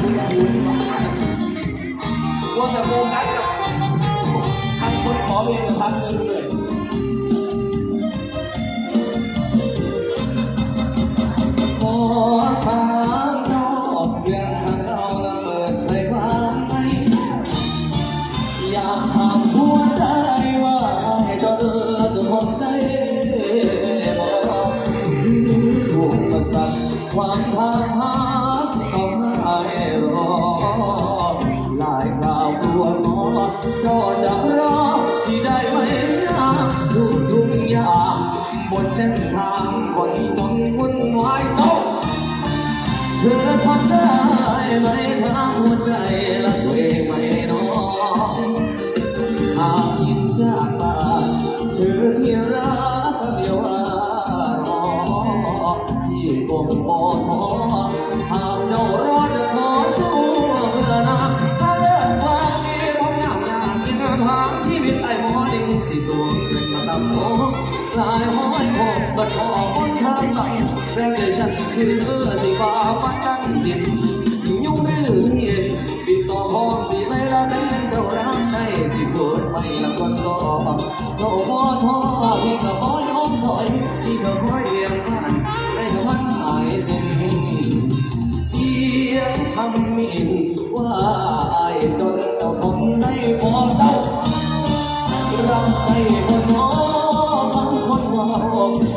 ว่าแต่โฟกัสกับทางคนขอเพลงกับทางเงินเลยขอถามนอกเรื่งทางเราละเปิดเผยความในอยากถามหัวใจว่าให้เจ้าเธอจะทนได้บ่ถูกปสักความทางหาต้ องให้รอหลายคราวกลัวหมอเจ้าจะรอที่ได้ไหมนะทุกทุกอย่างบนเส้นทางคนจนวุ่นวายโตเธอทนได้ไหมถ้าหัวใจรักตัวเองไหมน้องหากยินจากปากเธอที่รักเดียวว่ารอที่กงโอท้อ ลายห้อยโคงบัดขอบนทางหลังแรงใจฉันคือเธอสิฟ้าฟันตั้งจิตยุ่งดื้อเย็นปิดต่อพร้อมสิไม่ละนั้นเจ้ารักได้สิเกิดไม่ละคนรอโซ่พอท้อพี่ก็ขอยอมถอยพี่ก็ขอยเลี้ยงมันให้มันหายสิ้นเสียงคำมินว่าไอายจนเจ้าผมได้พอตา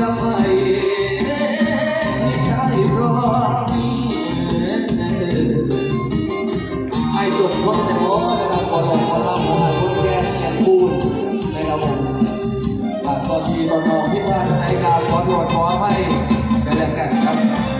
ทำไมใจร้อนไอ้จบวันแต่หมอนะครับขอกขลาขอลาคนแก่แก่ปูนในเครับผมตอนที่ตอนนอนที่ว่าในการขอหโวษขอให้กันแล้วกันครับ